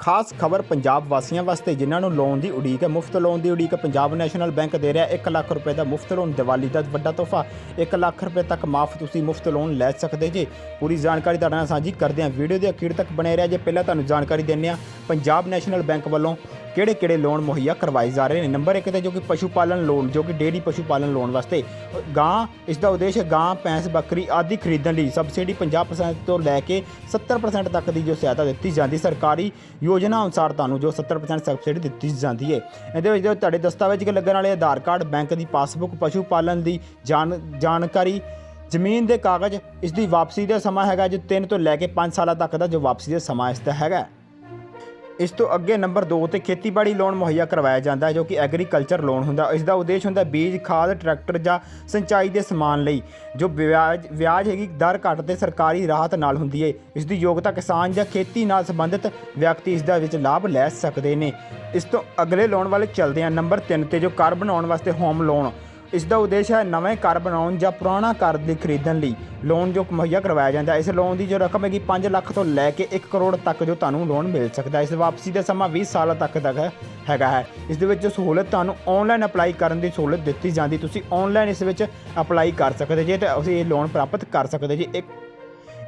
ਖਾਸ ਖਬਰ ਪੰਜਾਬ ਵਾਸੀਆਂ ਵਾਸਤੇ, ਜਿਨ੍ਹਾਂ ਨੂੰ ਲੋਨ ਦੀ ਉਡੀਕ ਹੈ। ਮੁਫਤ ਲੋਨ ਦੀ ਉਡੀਕ ਪੰਜਾਬ ਨੈਸ਼ਨਲ ਬੈਂਕ ਦੇ ਰਿਹਾ 1 ਲੱਖ ਰੁਪਏ ਦਾ ਮੁਫਤ ਲੋਨ, ਦੀਵਾਲੀ ਦਾ ਵੱਡਾ ਤੋਹਫਾ। 1 ਲੱਖ ਰੁਪਏ ਤੱਕ ਮਾਫ ਤੁਸੀਂ ਮੁਫਤ ਲੋਨ ਲੈ ਸਕਦੇ ਜੇ। ਪੂਰੀ ਜਾਣਕਾਰੀ ਤੁਹਾਡੇ ਨਾਲ ਸਾਂਝੀ ਕਰਦੇ ਹਾਂ। ਵੀਡੀਓ ਦੇ ਅਖੀਰ ਤੱਕ ਬਣੇ ਰਿਹਾ ਜੇ। ਪਹਿਲਾਂ ਤੁਹਾਨੂੰ ਜਾਣਕਾਰੀ ਦਿੰਦੇ ਹਾਂ, ਪੰਜਾਬ ਨੈਸ਼ਨਲ ਬੈਂਕ ਵੱਲੋਂ ਕਿਹੜੇ ਕਿਹੜੇ ਲੋਨ ਮੁਹੱਈਆ ਕਰਵਾਏ ਜਾ ਰਹੇ ਨੇ? ਨੰਬਰ 1 ਤੇ ਜੋ ਕਿ ਪਸ਼ੂ ਪਾਲਣ ਲੋਨ, ਜੋ ਕਿ ਡੇਅਰੀ ਪਸ਼ੂ ਪਾਲਣ ਲੋਨ ਵਾਸਤੇ, ਗਾਂ, ਇਸ ਦਾ ਉਦੇਸ਼ ਗਾਂ, ਭੈਂਸ, ਬੱਕਰੀ ਆਦਿ ਖਰੀਦਣ ਲਈ। ਸਬਸਿਡੀ 50% ਤੋਂ ਲੈ ਕੇ 70% ਤੱਕ ਦੀ ਜੋ ਸਹਾਇਤਾ ਦਿੱਤੀ ਜਾਂਦੀ ਸਰਕਾਰੀ ਯੋਜਨਾ ਅਨੁਸਾਰ ਤੁਹਾਨੂੰ ਜੋ 70% ਸਬਸਿਡੀ ਦਿੱਤੀ ਜਾਂਦੀ ਹੈ। ਇਹਦੇ ਵਿੱਚ ਜੋ ਤੁਹਾਡੇ ਦਸਤਾਵੇਜ਼ ਕੇ ਲੱਗਣ ਵਾਲੇ ਆਧਾਰ ਕਾਰਡ, ਬੈਂਕ ਦੀ ਪਾਸਬੁੱਕ ਪਸ਼ੂ ਪਾਲਣ ਦੀ ਜਾਣ, ਜਾਣਕਾਰੀ, ਜ਼ਮੀਨ ਦੇ ਕਾਗਜ਼, ਇਸ ਦੀ ਵਾਪਸੀ ਦਾ ਸਮਾਂ ਹੈਗਾ ਜੋ 3 ਤੋਂ ਲੈ ਕੇ 5 ਸਾਲਾਂ ਤੱਕ ਦਾ ਜੋ ਵਾਪਸੀ ਦਾ ਸਮਾਂ ਇਸ ਦਾ ਹੈਗਾ। ਇਸ ਤੋਂ ਅੱਗੇ ਨੰਬਰ 2 ਤੇ ਖੇਤੀਬਾੜੀ ਲੋਨ ਮੁਹੱਈਆ ਕਰਵਾਇਆ ਜਾਂਦਾ ਹੈ, ਜੋ ਕਿ ਐਗਰੀਕਲਚਰ ਲੋਨ ਹੁੰਦਾ। ਇਸ ਦਾ ਉਦੇਸ਼ ਹੁੰਦਾ ਬੀਜ, ਖਾਦ, ਟਰੈਕਟਰ ਜਾਂ ਸਿੰਚਾਈ ਦੇ ਸਮਾਨ ਲਈ, ਜੋ ਵਿਆਜ ਵਿਆਜ ਹੈਗੀ ਦਰ ਘੱਟ ਤੇ ਸਰਕਾਰੀ ਰਾਹਤ ਨਾਲ ਹੁੰਦੀ ਹੈ ਇਸ ਦੀ ਯੋਗਤਾ ਕਿਸਾਨ ਜਾਂ ਖੇਤੀ ਨਾਲ ਸੰਬੰਧਿਤ ਵਿਅਕਤੀ ਇਸ ਦਾ ਵਿੱਚ ਲਾਭ ਲੈ ਸਕਦੇ ਨੇ। ਇਸ ਤੋਂ ਅਗਲੇ ਲੋਨ ਵਾਲੇ ਚੱਲਦੇ ਹਾਂ। ਨੰਬਰ 3 ਤੇ ਜੋ ਘਰ ਬਣਾਉਣ ਵਾਸਤੇ ਹੋਮ ਲੋਨ ਇਸ ਦਾ ਉਦੇਸ਼ ਹੈ ਨਵੇਂ ਘਰ ਬਣਾਉਣ ਜਾਂ ਪੁਰਾਣਾ ਘਰ ਦੇ ਖਰੀਦਣ ਲਈ ਲੋਨ ਜੋ ਮੁਹੱਈਆ ਕਰਵਾਇਆ ਜਾਂਦਾ ਇਸ ਲੋਨ ਦੀ ਜੋ ਰਕਮ ਹੈਗੀ 5 ਲੱਖ ਤੋਂ ਲੈ ਕੇ 1 ਕਰੋੜ ਤੱਕ ਜੋ ਤੁਹਾਨੂੰ ਲੋਨ ਮਿਲ ਸਕਦਾ ਇਸ ਵਾਪਸੀ ਦਾ ਸਮਾਂ 20 ਸਾਲਾਂ ਤੱਕ ਤੱਕ ਹੈ ਹੈਗਾ ਹੈ। ਇਸ ਦੇ ਵਿੱਚ ਜੋ ਸਹੂਲਤ ਤੁਹਾਨੂੰ ਆਨਲਾਈਨ ਅਪਲਾਈ ਕਰਨ ਦੀ ਸਹੂਲਤ ਦਿੱਤੀ ਜਾਂਦੀ, ਤੁਸੀਂ ਆਨਲਾਈਨ ਇਸ ਵਿੱਚ ਅਪਲਾਈ ਕਰ ਸਕਦੇ ਜੇ ਤੇ ਤੁਸੀਂ ਇਹ ਲੋਨ ਪ੍ਰਾਪਤ ਕਰ ਸਕਦੇ ਜੇ। ਇੱਕ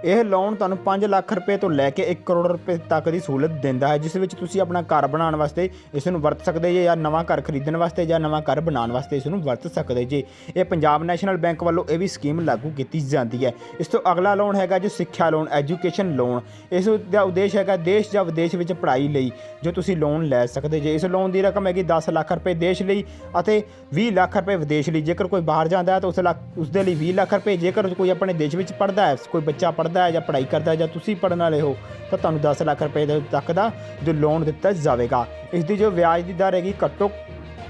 ਇਹ ਲੋਨ ਤੁਹਾਨੂੰ 5 ਲੱਖ ਰੁਪਏ ਤੋਂ ਲੈ ਕੇ 1 ਕਰੋੜ ਰੁਪਏ ਤੱਕ ਦੀ ਸਹੂਲਤ ਦਿੰਦਾ ਹੈ, ਜਿਸ ਵਿੱਚ ਤੁਸੀਂ ਆਪਣਾ ਘਰ ਬਣਾਉਣ ਵਾਸਤੇ ਇਸ ਨੂੰ ਵਰਤ ਸਕਦੇ ਜੇ ਜਾਂ ਨਵਾਂ ਘਰ ਖਰੀਦਣ ਵਾਸਤੇ ਜਾਂ ਨਵਾਂ ਘਰ ਬਣਾਉਣ ਵਾਸਤੇ ਇਸ ਨੂੰ ਵਰਤ ਸਕਦੇ ਜੇ। ਇਹ ਪੰਜਾਬ ਨੈਸ਼ਨਲ ਬੈਂਕ ਵੱਲੋਂ ਇਹ ਵੀ ਸਕੀਮ ਲਾਗੂ ਕੀਤੀ ਜਾਂਦੀ ਹੈ। ਇਸ ਤੋਂ ਅਗਲਾ ਲੋਨ ਹੈਗਾ ਜੋ ਸਿੱਖਿਆ ਲੋਨ ਐਜੂਕੇਸ਼ਨ ਲੋਨ ਇਸ ਦਾ ਉਦੇਸ਼ ਹੈਗਾ ਦੇਸ਼ ਜਾਂ ਵਿਦੇਸ਼ ਵਿੱਚ ਪੜ੍ਹਾਈ ਲਈ ਜੋ ਤੁਸੀਂ ਲੋਨ ਲੈ ਸਕਦੇ ਜੇ। ਇਸ ਲੋਨ ਦੀ ਰਕਮ ਹੈਗੀ 10 ਲੱਖ ਰੁਪਏ ਦੇਸ਼ ਲਈ ਅਤੇ 20 ਲੱਖ ਰੁਪਏ ਵਿਦੇਸ਼ ਲਈ। ਜੇਕਰ ਕੋਈ ਬਾਹਰ ਜਾਂਦਾ ਹੈ ਤਾਂ ਉਸ ਲੱਖ ਉਸ ਦੇ ਲਈ 20 ਲੱਖ ਰੁਪਏ। ਜੇਕਰ ਕੋਈ ਆਪਣੇ ਦੇਸ਼ ਵਿੱਚ ਪੜ੍ਹਦਾ ਹੈ, ਕੋਈ ਬੱਚਾ ਪੜ੍ਹਦਾ ਹੈ ਜਾਂ ਪੜ੍ਹਾਈ ਕਰਦਾ ਹੈ ਜਾਂ ਤੁਸੀਂ ਪੜ੍ਹਨ ਵਾਲੇ ਹੋ, ਤਾਂ ਤੁਹਾਨੂੰ 10 ਲੱਖ ਰੁਪਏ ਦੇ ਤੱਕ ਦਾ ਜੋ ਲੋਨ ਦਿੱਤਾ ਜਾਵੇਗਾ। ਇਸ ਦੀ ਜੋ ਵਿਆਜ ਦੀ ਦਰ ਹੈਗੀ ਘੱਟੋ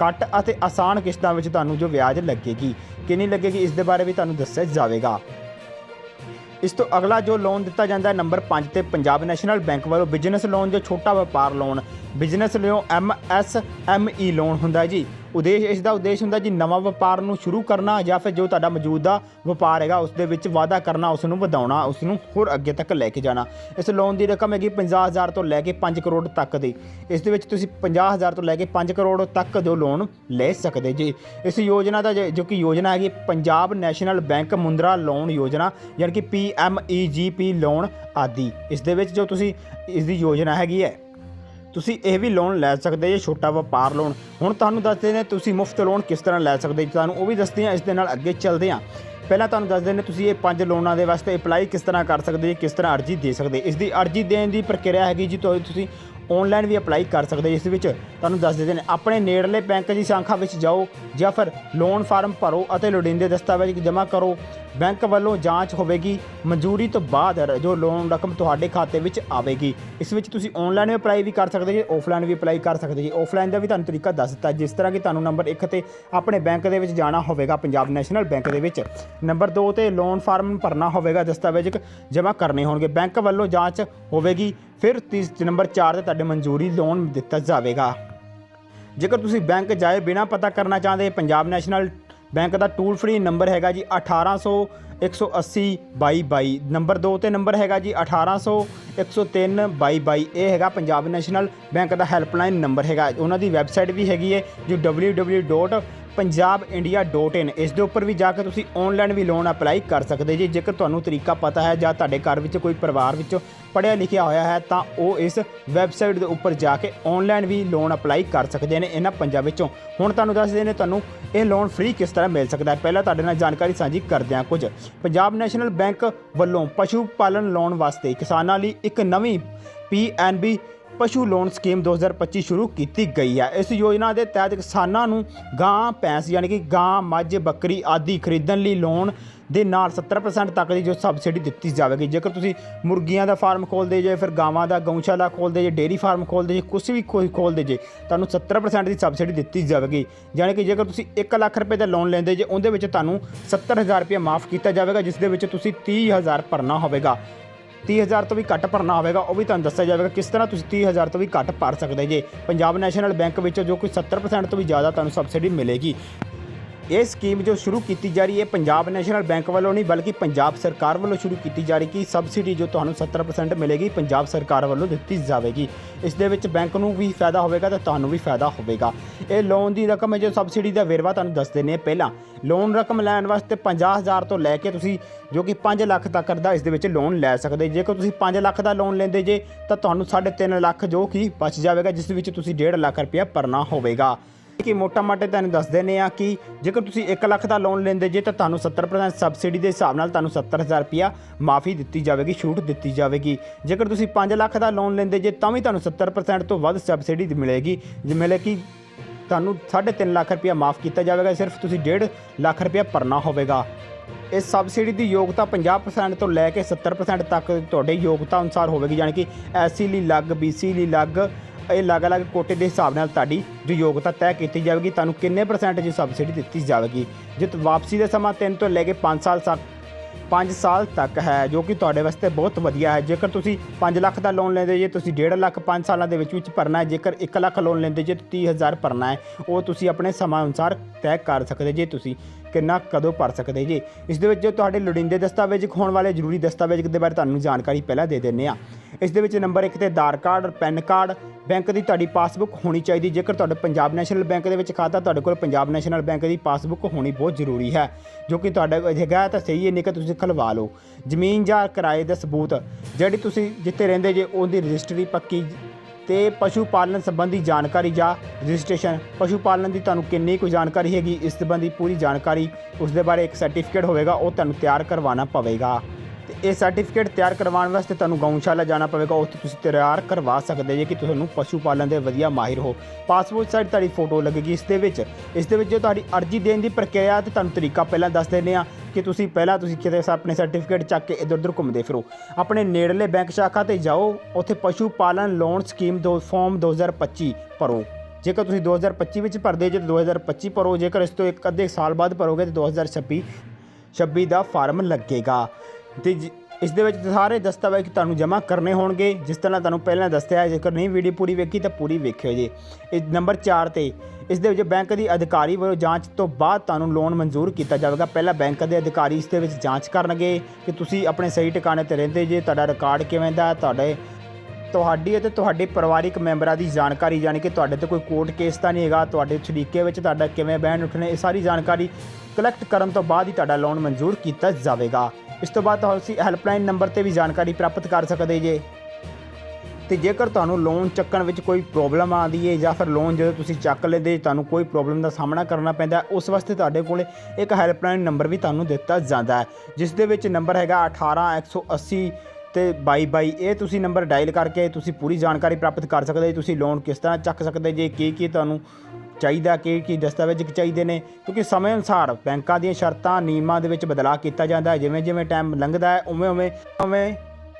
ਘੱਟ ਅਤੇ ਆਸਾਨ ਕਿਸ਼ਤਾਂ ਵਿੱਚ ਤੁਹਾਨੂੰ ਜੋ ਵਿਆਜ ਲੱਗੇਗੀ, ਕਿੰਨੀ ਲੱਗੇਗੀ ਇਸ ਦੇ ਬਾਰੇ ਵੀ ਤੁਹਾਨੂੰ ਦੱਸਿਆ ਜਾਵੇਗਾ। ਇਸ ਤੋਂ ਅਗਲਾ ਜੋ ਲੋਨ ਦਿੱਤਾ ਜਾਂਦਾ ਹੈ, ਨੰਬਰ 5 ਤੇ ਪੰਜਾਬ ਨੈਸ਼ਨਲ ਬੈਂਕ ਵੱਲੋਂ ਬਿਜ਼ਨਸ ਲੋਨ ਜੋ ਛੋਟਾ ਵਪਾਰ ਲੋਨ ਬਿਜ਼ਨਸ ਲਿਓ M S M E loan ਹੁੰਦਾ ਜੀ। ਉਦੇਸ਼, ਇਸ ਦਾ ਉਦੇਸ਼ ਹੁੰਦਾ ਜੀ ਨਵਾਂ ਵਪਾਰ ਨੂੰ ਸ਼ੁਰੂ ਕਰਨਾ ਜਾਂ ਫਿਰ ਜੋ ਤੁਹਾਡਾ ਮੌਜੂਦਾ ਵਪਾਰ ਹੈਗਾ ਉਸ ਦੇ ਵਿੱਚ ਵਾਧਾ ਕਰਨਾ ਉਸ ਨੂੰ ਵਧਾਉਣਾ ਉਸ ਨੂੰ ਹੋਰ ਅੱਗੇ ਤੱਕ ਲੈ ਕੇ ਜਾਣਾ। ਇਸ ਲੋਨ ਦੀ ਰਕਮ ਹੈਗੀ 50000 ਤੋਂ ਲੈ ਕੇ 5 ਕਰੋੜ ਤੱਕ ਦੀ। ਇਸ ਦੇ ਵਿੱਚ ਤੁਸੀਂ 50000 ਤੋਂ ਲੈ ਕੇ 5 ਕਰੋੜ ਤੱਕ ਜੋ ਲੋਨ ਲੈ ਸਕਦੇ ਜੀ। ਇਸ ਯੋਜਨਾ ਦਾ ਜੋ- ਜੋ ਕਿ ਯੋਜਨਾ ਹੈਗੀ, Punjab national bank Mudra loan ਯੋਜਨਾ, ਯਾਨੀ ਕਿ ਪੀ ਐਮ ਈ ਜੀ ਪੀ ਲੋਨ ਆਦਿ। ਇਸ ਦੇ ਵਿੱਚ ਜੋ ਤੁਸੀਂ, ਇਸ ਦੀ ਯੋਜਨਾ ਹੈਗੀ ਹੈ ਤੁਸੀਂ ਇਹ ਵੀ ਲੋਨ ਲੈ ਸਕਦੇ ਜੇ ਛੋਟਾ ਵਪਾਰ ਲੋਨ ਹੁਣ ਤੁਹਾਨੂੰ ਦੱਸਦੇ ਨੇ ਤੁਸੀਂ ਮੁਫਤ ਲੋਨ ਕਿਸ ਤਰ੍ਹਾਂ ਲੈ ਸਕਦੇ ਜੀ ਤੁਹਾਨੂੰ ਉਹ ਵੀ ਦੱਸਦੇ ਹਾਂ, ਇਸ ਦੇ ਨਾਲ ਅੱਗੇ ਚੱਲਦੇ ਹਾਂ। ਪਹਿਲਾਂ ਤੁਹਾਨੂੰ ਦੱਸਦੇ ਨੇ ਤੁਸੀਂ ਇਹ ਪੰਜ ਲੋਨਾਂ ਦੇ ਵਾਸਤੇ ਅਪਲਾਈ ਕਿਸ ਤਰ੍ਹਾਂ ਕਰ ਸਕਦੇ ਜੀ ਕਿਸ ਤਰ੍ਹਾਂ ਅਰਜ਼ੀ ਦੇ ਸਕਦੇ ਇਸ ਦੀ ਅਰਜ਼ੀ ਦੇਣ ਦੀ ਪ੍ਰਕਿਰਿਆ ਹੈਗੀ ਜੀ, ਤੁਹਾ- ਤੁਸੀਂ ਆਨਲਾਈਨ ਵੀ ਅਪਲਾਈ ਕਰ ਸਕਦੇ ਜਿਸ ਵਿੱਚ ਤੁਹਾਨੂੰ ਦੱਸ ਦਿੰਦੇ ਨੇ, ਆਪਣੇ ਨੇੜਲੇ ਬੈਂਕ ਦੀ ਸ਼ਾਖਾ ਵਿੱਚ ਜਾਓ ਜਾਂ ਫਿਰ ਲੋਨ ਫਾਰਮ ਭਰੋ ਅਤੇ ਲੋੜੀਂਦੇ ਦਸਤਾਵੇਜ਼ ਜਮ੍ਹਾਂ ਕਰੋ। ਬੈਂਕ ਵੱਲੋਂ ਜਾਂਚ ਹੋਵੇਗੀ, ਮਨਜ਼ੂਰੀ ਤੋਂ ਬਾਅਦ ਜੋ ਲੋਨ ਰਕਮ ਤੁਹਾਡੇ ਖਾਤੇ ਵਿੱਚ ਆਵੇਗੀ। ਇਸ ਵਿੱਚ ਤੁਸੀਂ ਆਨਲਾਈਨ ਵੀ ਅਪਲਾਈ ਵੀ ਕਰ ਸਕਦੇ ਜੀ ਆਫਲਾਈਨ ਵੀ ਅਪਲਾਈ ਕਰ ਸਕਦੇ ਜੀ। ਆਫਲਾਈਨ ਦਾ ਵੀ ਤੁਹਾਨੂੰ ਤਰੀਕਾ ਦੱਸ ਦਿੱਤਾ, ਜਿਸ ਤਰ੍ਹਾਂ ਕਿ ਤੁਹਾਨੂੰ ਨੰਬਰ 1 ਤੇ ਆਪਣੇ ਬੈਂਕ ਦੇ ਵਿੱਚ ਜਾਣਾ ਹੋਵੇਗਾ, ਪੰਜਾਬ ਨੈਸ਼ਨਲ ਬੈਂਕ ਦੇ ਵਿੱਚ। ਨੰਬਰ 2 ਤੇ ਲੋਨ ਫਾਰਮ ਭਰਨਾ ਹੋਵੇਗਾ, ਦਸਤਾਵੇਜ਼ ਜਮ੍ਹਾਂ ਕਰਨੇ ਹੋਣਗੇ। ਬੈਂਕ ਵੱਲੋਂ ਜਾਂਚ ਹੋਵੇਗੀ ਫਿਰ ਤੀਸ ਨੰਬਰ 4 ਤੇ ਤੁਹਾਡੇ ਮਨਜ਼ੂਰੀ ਲੋਨ ਦਿੱਤਾ ਜਾਵੇਗਾ। ਜੇਕਰ ਤੁਸੀਂ ਬੈਂਕ ਜਾਏ ਬਿਨਾ ਪਤਾ ਕਰਨਾ ਚਾਹੁੰਦੇ, ਪੰਜਾਬ ਨੈਸ਼ਨਲ ਬੈਂਕ ਦਾ ਟੂਲ ਫ੍ਰੀ ਨੰਬਰ ਹੈਗਾ ਜੀ 1800 180 2222 ਨੰਬਰ 2 ਤੇ ਨੰਬਰ ਹੈਗਾ ਜੀ 1800 103 2222 ਇਹ ਹੈਗਾ ਪੰਜਾਬ ਨੈਸ਼ਨਲ ਬੈਂਕ ਦਾ ਹੈਲਪਲਾਈਨ ਨੰਬਰ ਹੈਗਾ। ਉਹਨਾਂ ਦੀ ਵੈਬਸਾਈਟ ਵੀ ਹੈਗੀ ਹੈ ਜੋ www.punjabindia.in ਇਸ ਦੇ ਉੱਪਰ ਵੀ ਜਾ ਕੇ ਤੁਸੀਂ ਆਨਲਾਈਨ ਵੀ ਲੋਨ ਅਪਲਾਈ ਕਰ ਸਕਦੇ ਜੀ। ਜੇਕਰ ਤੁਹਾਨੂੰ ਤਰੀਕਾ ਪਤਾ ਹੈ ਜਾਂ ਤੁਹਾਡੇ ਘਰ ਵਿੱਚ ਕੋਈ ਪਰਿਵਾਰ ਵਿੱਚ ਪੜ੍ਹਿਆ ਲਿਖਿਆ ਹੋਇਆ ਹੈ, ਤਾਂ ਉਹ ਇਸ ਵੈਬਸਾਈਟ ਦੇ ਉੱਪਰ ਜਾ ਕੇ ਆਨਲਾਈਨ ਵੀ ਲੋਨ ਅਪਲਾਈ ਕਰ ਸਕਦੇ ਨੇ ਇਹਨਾਂ ਪੰਜਾਂ ਵਿੱਚੋਂ। ਹੁਣ ਤੁਹਾਨੂੰ ਦੱਸਦੇ ਨੇ ਤੁਹਾਨੂੰ ਇਹ ਲੋਨ ਫ੍ਰੀ ਕਿਸ ਤਰ੍ਹਾਂ ਮਿਲ ਸਕਦਾ ਹੈ। ਪਹਿਲਾਂ ਤੁਹਾਡੇ ਨਾਲ ਜਾਣਕਾਰੀ ਸਾਂਝੀ ਕਰਦੇ ਹਾਂ ਕੁਝ। ਪੰਜਾਬ ਨੈਸ਼ਨਲ ਬੈਂਕ ਵੱਲੋਂ ਪਸ਼ੂ ਪਾਲਣ ਲੋਨ ਵਾਸਤੇ ਕਿਸਾਨਾਂ ਲਈ ਇੱਕ ਨਵੀਂ ਪੀਐਨਬੀ ਪਸ਼ੂ ਲੋਨ ਸਕੀਮ 2025 ਸ਼ੁਰੂ ਕੀਤੀ ਗਈ ਹੈ। ਇਸ ਯੋਜਨਾ ਦੇ ਤਹਿਤ ਕਿਸਾਨਾਂ ਨੂੰ ਗਾਂ, ਭੈਂਸ ਯਾਨੀ ਕਿ ਗਾਂ, ਮੱਝ, ਬੱਕਰੀ ਆਦਿ ਖਰੀਦਣ ਲਈ ਲੋਨ ਦੇ ਨਾਲ 70% ਤੱਕ ਦੀ ਜੋ ਸਬਸਿਡੀ ਦਿੱਤੀ ਜਾਵੇਗੀ। ਜੇਕਰ ਤੁਸੀਂ ਮੁਰਗੀਆਂ ਦਾ ਫਾਰਮ ਖੋਲਦੇ ਜੇ, ਫਿਰ ਗਾਵਾਂ ਦਾ, ਗਊਸ਼ਾਲਾ ਖੋਲਦੇ ਜੇ, ਡੇਅਰੀ ਫਾਰਮ ਖੋਲਦੇ ਜੇ ਕੁਝ ਵੀ ਕੋਈ ਖੋਲਦੇ ਜੇ, ਤੁਹਾਨੂੰ 70% ਦੀ ਸਬਸਿਡੀ ਦਿੱਤੀ ਜਾਵੇਗੀ। ਯਾਨੀ ਕਿ ਜੇਕਰ ਤੁਸੀਂ 1 ਲੱਖ ਰੁਪਏ ਦਾ ਲੋਨ ਲੈਂਦੇ ਜੇ, ਉਹਦੇ ਵਿੱਚ ਤੁਹਾਨੂੰ 70000 ਰੁਪਏ ਮਾਫ ਕੀਤਾ ਜਾਵੇਗਾ, ਜਿਸ ਦੇ ਵਿੱਚ ਤੁਸੀਂ 30000 ਭਰਨਾ ਹੋਵੇਗਾ। 30000 ਤੋਂ ਵੀ ਘੱਟ ਭਰਨਾ ਹੋਵੇਗਾ, ਉਹ ਵੀ ਤੁਹਾਨੂੰ ਦੱਸਿਆ ਜਾਵੇਗਾ ਕਿਸ ਤਰ੍ਹਾਂ ਤੁਸੀਂ 30000 ਤੋਂ ਵੀ ਘੱਟ ਭਰ ਸਕਦੇ ਜੇ। ਪੰਜਾਬ ਨੈਸ਼ਨਲ ਬੈਂਕ ਵਿੱਚ ਜੋ ਕੋਈ 70% ਤੋਂ ਵੀ ਜ਼ਿਆਦਾ ਤੁਹਾਨੂੰ ਸਬਸਿਡੀ ਮਿਲੇਗੀ। ਇਹ ਸਕੀਮ ਜੋ ਸ਼ੁਰੂ ਕੀਤੀ ਜਾ ਰਹੀ ਹੈ ਪੰਜਾਬ ਨੈਸ਼ਨਲ ਬੈਂਕ ਵੱਲੋਂ ਨਹੀਂ, ਬਲਕਿ ਪੰਜਾਬ ਸਰਕਾਰ ਵੱਲੋਂ ਸ਼ੁਰੂ ਕੀਤੀ ਜਾ ਰਹੀ ਕਿ ਸਬਸਿਡੀ ਜੋ ਤੁਹਾਨੂੰ 70% ਮਿਲੇਗੀ, ਪੰਜਾਬ ਸਰਕਾਰ ਵੱਲੋਂ ਦਿੱਤੀ ਜਾਵੇਗੀ। ਇਸ ਦੇ ਵਿੱਚ ਬੈਂਕ ਨੂੰ ਵੀ ਫਾਇਦਾ ਹੋਵੇਗਾ ਤੇ ਤੁਹਾਨੂੰ ਵੀ ਫਾਇਦਾ ਹੋਵੇਗਾ। ਇਹ ਲੋਨ ਦੀ ਰਕਮ ਹੈ, ਜੋ ਸਬਸਿਡੀ ਦਾ ਵੇਰਵਾ ਤੁਹਾਨੂੰ ਦੱਸ ਦਿੰਦੇ ਪਹਿਲਾਂ। ਲੋਨ ਰਕਮ ਲੈਣ ਵਾਸਤੇ 50000 ਤੋਂ ਲੈ ਕੇ ਤੁਸੀਂ ਜੋ ਕਿ 5 ਲੱਖ ਤੱਕ ਦਾ ਇਸ ਦੇ ਵਿੱਚ ਲੋਨ ਲੈ ਸਕਦੇ। ਜੇਕਰ ਤੁਸੀਂ 5 ਲੱਖ ਦਾ ਲੋਨ ਲੈਂਦੇ ਜੇ, ਤਾਂ ਤੁਹਾਨੂੰ 3.5 ਲੱਖ ਜੋ ਕਿ ਬਚ ਜਾਵੇਗਾ, ਜਿਸ ਵਿੱਚ ਤੁਸੀਂ 1.5 ਲੱਖ ਰੁਪਇਆ ਭਰਨਾ ਹੋਵੇਗਾ। ਕਿ ਮੋਟਾ ਮਾਟੇ ਤੁਹਾਨੂੰ ਦੱਸ ਦਿੰਦੇ ਆ ਕਿ ਜੇਕਰ ਤੁਸੀਂ 1 ਲੱਖ ਦਾ ਲੋਨ ਲੈਂਦੇ ਜੇ, ਤਾਂ ਤੁਹਾਨੂੰ 70% ਸਬਸਿਡੀ ਦੇ ਹਿਸਾਬ ਨਾਲ ਤੁਹਾਨੂੰ 70000 ਰੁਪਇਆ ਮਾਫੀ ਦਿੱਤੀ ਜਾਵੇਗੀ, ਛੂਟ ਦਿੱਤੀ ਜਾਵੇਗੀ। ਜੇਕਰ ਤੁਸੀਂ 5 ਲੱਖ ਦਾ ਲੋਨ ਲੈਂਦੇ ਜੇ, ਤਾਂ ਵੀ ਤੁਹਾਨੂੰ 70% ਤੋਂ ਵੱਧ ਸਬਸਿਡੀ ਮਿਲੇਗੀ। ਜਿਵੇਂ ਕਿ ਤੁਹਾਨੂੰ 3.5 ਲੱਖ ਰੁਪਇਆ ਮਾਫ ਕੀਤਾ ਜਾਵੇਗਾ, ਸਿਰਫ ਤੁਸੀਂ 1.5 ਲੱਖ ਰੁਪਇਆ ਭਰਨਾ ਹੋਵੇਗਾ। ਇਸ ਸਬਸਿਡੀ ਦੀ ਯੋਗਤਾ 50% ਤੋਂ ਲੈ ਕੇ 70% ਤੱਕ ਤੁਹਾਡੇ ਯੋਗਤਾ ਅਨੁਸਾਰ ਹੋਵੇਗੀ, ਯਾਨੀ ਕਿ ਐਸਸੀ ਲਈ ਲੱਗ ਬੀਸੀ ਲਈ ਲੱਗ ਇਹ ਅਲੱਗ-ਅਲੱਗ ਕੋਟੇ ਦੇ ਹਿਸਾਬ ਨਾਲ ਤੁਹਾਡੀ ਜੋ ਯੋਗਤਾ ਤੈਅ ਕੀਤੀ ਜਾਵੇਗੀ, ਤੁਹਾਨੂੰ ਕਿੰਨੇ ਪਰਸੈਂਟ ਦੀ ਸਬਸਿਡੀ ਦਿੱਤੀ ਜਾਵੇਗੀ? ਜੇ ਵਾਪਸੀ ਦਾ ਸਮਾਂ 3 ਤੋਂ ਲੈ ਕੇ 5 ਸਾਲ ਤੱਕ 5 ਸਾਲ ਤੱਕ ਹੈ, ਜੋ ਕਿ ਤੁਹਾਡੇ ਵਾਸਤੇ ਬਹੁਤ ਵਧੀਆ ਹੈ। ਜੇਕਰ ਤੁਸੀਂ 5 ਲੱਖ ਦਾ ਲੋਨ ਲੈਂਦੇ ਜੇ, ਤੁਸੀਂ 1.5 ਲੱਖ 5 ਸਾਲਾਂ ਦੇ ਵਿੱਚ ਵਿੱਚ ਭਰਨਾ ਹੈ। ਜੇਕਰ 1 ਲੱਖ ਲੋਨ ਲੈਂਦੇ ਜੇ, ਤਾਂ 30000 ਭਰਨਾ ਹੈ। ਉਹ ਤੁਸੀਂ ਆਪਣੇ ਸਮਾਂ ਅਨੁਸਾਰ ਤੈਅ ਕਰ ਸਕਦੇ ਜੇ, ਤੁਸੀਂ ਕਿੰਨਾ ਕਦੋਂ ਭਰ ਸਕਦੇ ਜੇ। ਇਸ ਦੇ ਵਿੱਚ ਜੋ ਤੁਹਾਡੇ ਲੋੜੀਂਦੇ ਦਸਤਾਵੇਜ਼ ਹੋਣ ਵਾਲੇ ਜ਼ਰੂਰੀ ਦਸਤਾਵੇਜ਼ ਦੇ ਬਾਰੇ ਤੁਹਾਨੂੰ ਜਾਣਕਾਰੀ ਪਹਿਲਾਂ ਦੇ ਦਿੰਨੇ ਆ ਇਸ ਦੇ ਵਿੱਚ ਨੰਬਰ 1 ਤੇ Aadhaar card, PAN card, bank ਦੀ ਤੁਹਾਡੀ ਪਾਸਬੁੱਕ ਹੋਣੀ ਚਾਹੀਦੀ। ਜੇਕਰ ਤੁਹਾਡੇ ਪੰਜਾਬ ਨੈਸ਼ਨਲ ਬੈਂਕ ਦੇ ਵਿੱਚ ਖਾਤਾ, ਤੁਹਾਡੇ ਕੋਲ ਪੰਜਾਬ ਨੈਸ਼ਨਲ ਬੈਂਕ ਦੀ ਪਾਸਬੁੱਕ ਹੋਣੀ ਬਹੁਤ ਜ਼ਰੂਰੀ ਹੈ। ਜੋ ਕਿ ਤੁਹਾਡਾ ਕੋਲ ਹੈਗਾ ਤਾਂ ਸਹੀ ਹੈ, ਨਹੀਂ ਕਿ ਤੁਸੀਂ ਖਲਵਾ ਲਓ। ਜ਼ਮੀਨ ਜਾਂ ਕਿਰਾਏ ਦੇ ਸਬੂਤ ਜਿਹੜੀ ਤੁਸੀਂ ਜਿੱਥੇ ਰਹਿੰਦੇ ਜੇ ਉਹਦੀ ਰਜਿਸਟਰੀ ਪੱਕੀ ਤੇ ਪਸ਼ੂ ਪਾਲਣ ਸੰਬੰਧੀ ਜਾਣਕਾਰੀ ਜਾਂ ਰਜਿਸਟ੍ਰੇਸ਼ਨ। ਪਸ਼ੂ ਪਾਲਣ ਦੀ ਤੁਹਾਨੂੰ ਕਿੰਨੀ ਕੁ ਜਾਣਕਾਰੀ ਹੈਗੀ, ਇਸ ਸੰਬੰਧੀ ਪੂਰੀ ਜਾਣਕਾਰੀ ਉਸ ਦੇ ਬਾਰੇ ਇੱਕ ਸਰਟੀਫਿਕੇਟ ਹੋਵੇਗਾ, ਉਹ ਤੁਹਾਨੂੰ ਤਿਆਰ ਕਰਵਾਉਣਾ ਪਵੇਗਾ। ਤੇ ਇਹ ਸਰਟੀਫਿਕੇਟ ਤਿਆਰ ਕਰਵਾਉਣ ਵਾਸਤੇ ਤੁਹਾਨੂੰ ਗਊਸ਼ਾਲਾ ਜਾਣਾ ਪਵੇਗਾ। ਉੱਥੇ ਤੁਸੀਂ ਤਿਆਰ ਕਰਵਾ ਸਕਦੇ ਜੇ ਕਿ ਤੁਹਾਨੂੰ ਪਸ਼ੂ ਪਾਲਣ ਦੇ ਵਧੀਆ ਮਾਹਿਰ ਹੋ। ਪਾਸਪੋਰਟ ਸਾਈਜ਼ ਤੁਹਾਡੀ ਫੋਟੋ ਲੱਗੇਗੀ। ਇਸ ਦੇ ਵਿੱਚ, ਇਸ ਦੇ ਵਿੱਚ ਜੋ ਤੁਹਾਡੀ ਅਰਜ਼ੀ ਦੇਣ ਦੀ ਪ੍ਰਕਿਰਿਆ ਤੇ ਤੁਹਾਨੂੰ ਤਰੀਕਾ ਪਹਿਲਾਂ ਦੱਸ ਦਿੰਦੇ ਆ ਕਿ ਤੁਸੀਂ ਪਹਿਲਾਂ ਤੁਸੀਂ ਕਿਤੇ ਆਪਣੇ ਸਰਟੀਫਿਕੇਟ ਚੱਕ ਕੇ ਇੱਧਰ ਉੱਧਰ ਘੁੰਮਦੇ ਫਿਰੋ। ਆਪਣੇ ਨੇੜਲੇ ਬੈਂਕ ਸ਼ਾਖਾ ਤੇ ਜਾਓ। ਉੱਥੇ ਪਸ਼ੂ ਪਾਲਣ ਲੋਨ ਸਕੀਮ ਦੋ ਫਾਰਮ 2025 ਭਰੋ। ਜੇਕਰ ਤੁਸੀਂ 2025 ਵਿੱਚ ਭਰਦੇ ਜੇ ਤਾਂ 2025 ਭਰੋ। ਜੇਕਰ ਇਸ ਤੋਂ ਇੱਕ ਅੱਧੇ ਸਾਲ ਬਾਅਦ ਭਰੋਗੇ ਤਾਂ 2026 26 ਦਾ ਫਾਰਮ ਲੱਗੇਗਾ। ਤੇ ਜ- ਇਸ ਦੇ ਵਿੱਚ ਸਾਰੇ ਦਸਤਾਵੇਜ਼ ਤੁਹਾਨੂੰ ਜਮ੍ਹਾਂ ਕਰਨੇ ਹੋਣਗੇ। ਜਿਸ ਤਰ੍ਹਾਂ ਤੁਹਾਨੂੰ ਪਹਿਲਾਂ ਦੱਸਿਆ, ਜੇਕਰ ਨਹੀਂ ਵੀਡੀਓ ਪੂਰੀ ਵੇਖੀ ਤਾਂ ਪੂਰੀ ਵੇਖਿਓ ਜੀ। ਇਹ ਨੰਬਰ 4 ਤੇ, ਇਸ ਦੇ ਵਿੱਚ ਬੈਂਕ ਦੀ ਅਧਿਕਾਰੀ ਵੱਲੋਂ ਜਾਂਚ ਤੋਂ ਬਾਅਦ ਤੁਹਾਨੂੰ ਲੋਨ ਮਨਜ਼ੂਰ ਕੀਤਾ ਜਾਵੇਗਾ। ਪਹਿਲਾਂ ਬੈਂਕ ਦੇ ਅਧਿਕਾਰੀ ਇਸ ਦੇ ਵਿੱਚ ਜਾਂਚ ਕਰਨਗੇ ਕਿ ਤੁਸੀਂ ਆਪਣੇ ਸਹੀ ਟਿਕਾਣੇ ਤੇ ਰਹਿੰਦੇ ਜੇ, ਤੁਹਾਡਾ ਰਿਕਾਰਡ ਕਿਵੇਂ ਦਾ, ਤੁਹਾਡੇ, ਤੁਹਾਡੀ ਅਤੇ ਤੁਹਾਡੇ ਪਰਿਵਾਰਿਕ ਮੈਂਬਰਾਂ ਦੀ ਜਾਣਕਾਰੀ, ਯਾਨੀ ਕਿ ਤੁਹਾਡੇ ਤੇ ਕੋਈ ਕੋਰਟ ਕੇਸ ਤਾਂ ਨਹੀਂ ਹੈਗਾ, ਤੁਹਾਡੇ ਸ਼ਰੀਕੇ ਵਿੱਚ ਤੁਹਾਡਾ ਕਿਵੇਂ ਬਹਿਣ ਉੱਠਣੇ ਇਹ ਸਾਰੀ ਜਾਣਕਾਰੀ ਕਲੈਕਟ ਕਰਨ ਤੋਂ ਬਾਅਦ ਹੀ ਤੁਹਾਡਾ ਲੋਨ ਮਨਜ਼ੂਰ ਕੀਤਾ ਜਾਵੇਗਾ। ਇਸ ਤੋਂ ਬਾਅਦ ਤੁਸੀਂ ਹੈਲਪਲਾਈਨ ਨੰਬਰ ਤੇ ਵੀ ਜਾਣਕਾਰੀ ਪ੍ਰਾਪਤ ਕਰ ਸਕਦੇ ਜੇ। ਤੇ ਜੇਕਰ ਤੁਹਾਨੂੰ ਲੋਨ ਚੱਕਣ ਵਿੱਚ ਕੋਈ ਪ੍ਰੋਬਲਮ ਆਉਂਦੀ ਹੈ ਜਾਂ ਫਿਰ ਲੋਨ ਜਦੋਂ ਤੁਸੀਂ ਚੱਕ ਲੈਂਦੇ, ਤੁਹਾਨੂੰ ਕੋਈ ਪ੍ਰੋਬਲਮ ਦਾ ਸਾਹਮਣਾ ਕਰਨਾ ਪੈਂਦਾ, ਉਸ ਵਾਸਤੇ ਤੁਹਾਡੇ ਕੋਲੇ ਇੱਕ ਹੈਲਪਲਾਈਨ ਨੰਬਰ ਵੀ ਤੁਹਾਨੂੰ ਦਿੱਤਾ ਜਾਂਦਾ ਹੈ, ਜਿਸ ਦੇ ਵਿੱਚ ਨੰਬਰ ਹੈਗਾ 18180 ਤੇ 2222 ਇਹ ਤੁਸੀਂ ਨੰਬਰ ਡਾਇਲ ਕਰਕੇ ਤੁਸੀਂ ਪੂਰੀ ਜਾਣਕਾਰੀ ਪ੍ਰਾਪਤ ਕਰ ਸਕਦੇ ਜੇ ਤੁਸੀਂ ਲੋਨ ਕਿਸ ਤਰ੍ਹਾਂ ਚੱਕ ਸਕਦੇ ਜੇ, ਕੀ ਕੀ ਤੁਹਾਨੂੰ ਚਾਹੀਦਾ ਕਿ ਕੀ ਦਸਤਾਵੇਜ਼ ਚਾਹੀਦੇ ਨੇ, ਕਿਉਂਕਿ ਸਮੇਂ ਅਨੁਸਾਰ ਬੈਂਕਾਂ ਦੀਆਂ ਸ਼ਰਤਾਂ, ਨਿਯਮਾਂ ਦੇ ਵਿੱਚ ਬਦਲਾਅ ਕੀਤਾ ਜਾਂਦਾ ਹੈ। ਜਿਵੇਂ ਜਿਵੇਂ ਟਾਈਮ ਲੰਘਦਾ ਹੈ, ਉਵੇਂ ਉਵੇਂ ਉਵੇਂ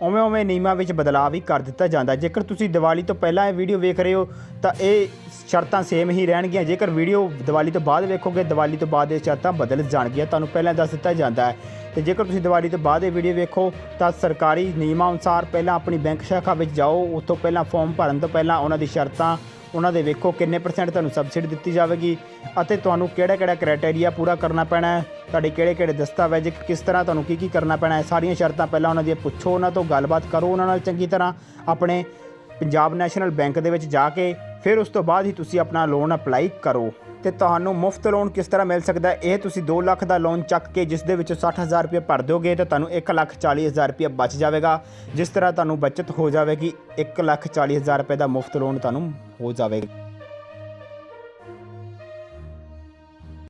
ਉਵੇਂ ਉਵੇਂ ਨਿਯਮਾਂ ਵਿੱਚ ਬਦਲਾਅ ਵੀ ਕਰ ਦਿੱਤਾ ਜਾਂਦਾ ਜੇਕਰ ਤੁਸੀਂ ਦੀਵਾਲੀ ਤੋਂ ਪਹਿਲਾਂ ਇਹ ਵੀਡੀਓ ਵੇਖ ਰਹੇ ਹੋ, ਤਾਂ ਇਹ ਸ਼ਰਤਾਂ ਸੇਮ ਹੀ ਰਹਿਣਗੀਆਂ। ਜੇਕਰ ਵੀਡੀਓ ਦੀਵਾਲੀ ਤੋਂ ਬਾਅਦ ਵੇਖੋਗੇ, ਦੀਵਾਲੀ ਤੋਂ ਬਾਅਦ ਇਹ ਸ਼ਰਤਾਂ ਬਦਲ ਜਾਣਗੀਆਂ। ਤੁਹਾਨੂੰ ਪਹਿਲਾਂ ਦੱਸ ਦਿੱਤਾ ਜਾਂਦਾ ਹੈ। ਤੇ ਜੇਕਰ ਤੁਸੀਂ ਦੀਵਾਲੀ ਤੋਂ ਬਾਅਦ ਇਹ ਵੀਡੀਓ ਵੇਖੋ, ਤਾਂ ਸਰਕਾਰੀ ਨਿਯਮਾਂ ਅਨੁਸਾਰ ਪਹਿਲਾਂ ਆਪਣੀ ਬੈਂਕ ਸ਼ਾਖਾ ਵਿੱਚ ਜਾਓ। ਉੱਥੋਂ ਪਹਿਲਾਂ ਫਾਰਮ ਭਰਨ ਤੋਂ ਪਹਿਲਾਂ ਉਹਨਾਂ ਦੀ ਸ਼ਰਤਾਂ ਉਹਨਾਂ ਦੇ ਵੇਖੋ ਕਿੰਨੇ ਪਰਸੈਂਟ ਤੁਹਾਨੂੰ ਸਬਸਿਡੀ ਦਿੱਤੀ ਜਾਵੇਗੀ ਅਤੇ ਤੁਹਾਨੂੰ ਕਿਹੜਾ ਕਿਹੜਾ ਕ੍ਰਾਈਟੇਰੀਆ ਪੂਰਾ ਕਰਨਾ ਪੈਣਾ ਹੈ, ਤੁਹਾਡੇ ਕਿਹੜੇ ਕਿਹੜੇ ਦਸਤਾਵੇਜ਼, ਕਿਸ ਤਰ੍ਹਾਂ ਤੁਹਾਨੂੰ ਕੀ ਕੀ ਕਰਨਾ ਪੈਣਾ ਹੈ, ਸਾਰੀਆਂ ਸ਼ਰਤਾਂ ਪਹਿਲਾਂ ਉਹਨਾਂ ਦੀਆਂ ਪੁੱਛੋ, ਉਹਨਾਂ ਤੋਂ ਗੱਲਬਾਤ ਕਰੋ, ਉਹਨਾਂ ਨਾਲ ਚੰਗੀ ਤਰ੍ਹਾਂ ਆਪਣੇ ਪੰਜਾਬ ਨੈਸ਼ਨਲ ਬੈਂਕ ਦੇ ਵਿੱਚ ਜਾ ਕੇ ਫਿਰ ਉਸ ਤੋਂ ਬਾਅਦ ਹੀ ਤੁਸੀਂ ਆਪਣਾ ਲੋਨ ਅਪਲਾਈ ਕਰੋ। ਤੇ ਤੁਹਾਨੂੰ ਮੁਫਤ ਲੋਨ ਕਿਸ ਤਰ੍ਹਾਂ ਮਿਲ ਸਕਦਾ ਇਹ ਤੁਸੀਂ 2 ਲੱਖ ਦਾ ਲੋਨ ਚੱਕ ਕੇ ਜਿਸ ਦੇ ਵਿੱਚੋਂ 60000 ਰੁਪਏ ਭਰ ਦਿਓਗੇ ਤਾਂ ਤੁਹਾਨੂੰ 1 ਲੱਖ 40000 ਰੁਪਏ ਬਚ ਜਾਵੇਗਾ। ਜਿਸ ਤਰ੍ਹਾਂ ਤੁਹਾਨੂੰ ਬਚਤ ਹੋ ਜਾਵੇਗੀ 1 ਲੱਖ 40000 ਰੁਪਏ ਦਾ ਮੁਫਤ ਲੋਨ ਤੁਹਾਨੂੰ ਹੋ ਜਾਵੇਗਾ।